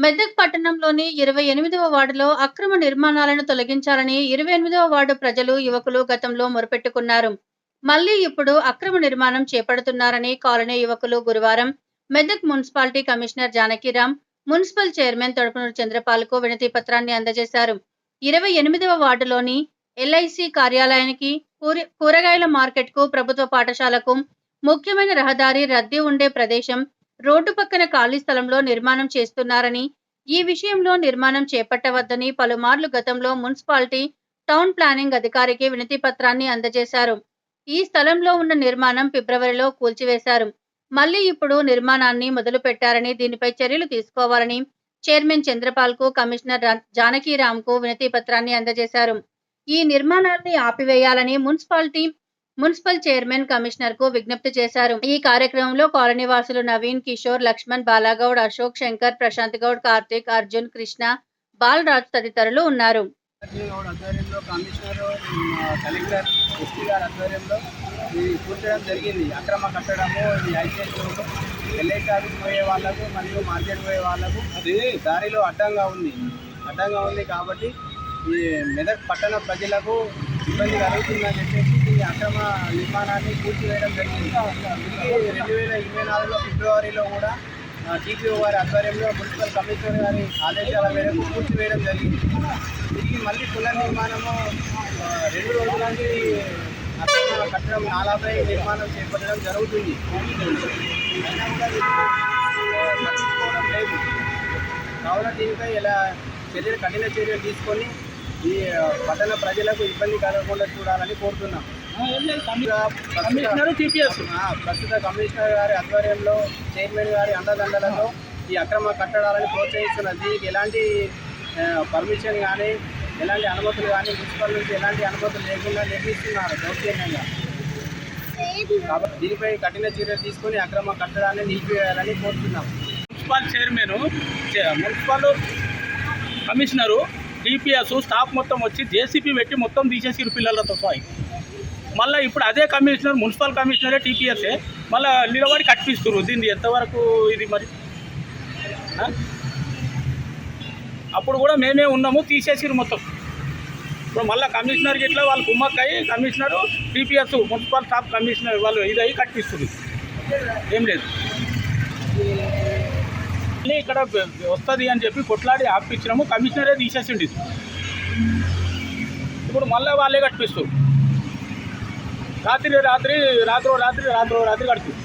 మెదక్ పట్టణంలోని ఇరవై ఎనిమిదవ వార్డులో అక్రమ నిర్మాణాలను తొలగించాలని ఇరవై ఎనిమిదవ వార్డు ప్రజలు యువకులు గతంలో మొరపెట్టుకున్నారు. మళ్ళీ ఇప్పుడు అక్రమ నిర్మాణం చేపడుతున్నారని కాలనీ యువకులు గురువారం Medak municipality commissioner Janakiram municipal chairman Thodapanuru చంద్రపాల్కు వినతి పత్రాన్ని అందజేశారు. ఇరవై ఎనిమిదవ వార్డులోని ఎల్ఐసి కార్యాలయానికి కూరగాయల మార్కెట్కు ప్రభుత్వ పాఠశాలకు ముఖ్యమైన రహదారి రద్దీ ఉండే ప్రదేశం రోడ్డు పక్కన ఖాళీ స్థలంలో నిర్మాణం చేస్తున్నారని ఈ విషయంలో నిర్మాణం చేపట్టవద్దని పలుమార్లు గతంలో మున్సిపాలిటీ టౌన్ ప్లానింగ్ అధికారికి వినతి పత్రాన్ని అందజేశారు. ఈ స్థలంలో ఉన్న నిర్మాణం ఫిబ్రవరిలో కూల్చివేశారు. మళ్ళీ ఇప్పుడు నిర్మాణాన్ని మొదలు పెట్టారని దీనిపై చర్యలు తీసుకోవాలని చైర్మన్ చంద్రపాల్కు కమిషనర్ రా- జానకీరామ్కు వినతి పత్రాన్ని అందజేశారు. ఈ నిర్మాణాన్ని ఆపివేయాలని మున్సిపాలిటీ మున్సిపల్ చైర్మన్ కమిషనర్కు విజ్ఞప్తి చేశారు. ఈ కార్యక్రమంలో కాలనీ వాసులు నవీన్ కిషోర్ లక్ష్మణ్ బాలాగౌడ్ అశోక్ శంకర్ ప్రశాంత్ గౌడ్ కార్తిక్ అర్జున్ కృష్ణ బాలరాజ్ తదితరులు ఉన్నారు. ఇది కూర్చోవడం జరిగింది అక్రమ కట్టడము ఇది ఐసీఎస్ ఎల్ఐసార్కి పోయే వాళ్ళకు మరియు మార్కెట్ పోయే వాళ్ళకు అది దారిలో అడ్డంగా ఉంది అడ్డంగా ఉంది కాబట్టి ఈ మెదక్ పట్టణ ప్రజలకు ఇబ్బంది కలుగుతుందని చెప్పేసి ఈ అక్రమ నిర్మాణాన్ని కూర్చివేయడం జరిగింది. రెండు వేల ఇరవై నాలుగులో ఫిబ్రవరిలో కూడా టీపీఓ గారి ఆధ్వర్యంలో మున్సిపల్ కమిషనర్ గారి ఆదేశాల మేరకు కూర్చివేయడం జరిగింది. ఇది మళ్ళీ పునర్నిర్మాణము రెండు రోజుల నుంచి అక్రమ కట్టడం నాలాపై నిర్మాణం చేపట్టడం జరుగుతుంది. అయినా కూడా లేదు. కావున దీనిపై ఇలా చర్యలు కఠిన చర్యలు తీసుకొని ఈ పట్టణ ప్రజలకు ఇబ్బంది కలగకుండా చూడాలని కోరుతున్నాం. ప్రస్తుత కమిషనర్ గారి ఆధ్వర్యంలో చైర్మన్ గారి అండదండలతో ఈ అక్రమ కట్టడాలను ప్రోత్సహిస్తున్నారు దీనికి ఎలాంటి పర్మిషన్ కానీ ఎలాంటి అనుమతులు కానీ మున్సిపల్ నుంచి ఎలాంటి అనుమతులు లేకుండా నిర్మిస్తున్నారు దౌర్జన్యంగా కాబట్టి దీనిపై కఠిన చర్యలు తీసుకొని అక్రమ కట్టడాన్ని నిలిపివేయాలని కోరుతున్నాం. Municipal chairman municipal commissioner DPS staff మొత్తం వచ్చి జేసీపీ పెట్టి మొత్తం తీసేసిరు పిల్లలతో సాయి మళ్ళీ ఇప్పుడు అదే కమిషనర్ మున్సిపల్ కమిషనరే టీపీఎస్ఏ మళ్ళీ నిలబడి కట్టిస్తున్నారు దీన్ని ఎంతవరకు ఇది మరి? అప్పుడు కూడా మేమే ఉన్నాము తీసేసిరు మొత్తం. ఇప్పుడు మళ్ళీ కమిషనర్ ఇట్లా వాళ్ళు కుమ్మక్కయ్యి commissioner TPS municipal staff commissioner వాళ్ళు ఇది అయ్యి కట్టిస్తుంది ఏం లేదు. మళ్ళీ ఇక్కడ వస్తుంది అని చెప్పి కొట్లాడి ఆపిచ్చినాము కమిషనరే తీసేసిండి ఇప్పుడు మళ్ళీ వాళ్ళే కట్టిస్తారు రాత్రి రాత్రి రాత్రో రాత్రి రాత్రో రాత్రి కడుతుంది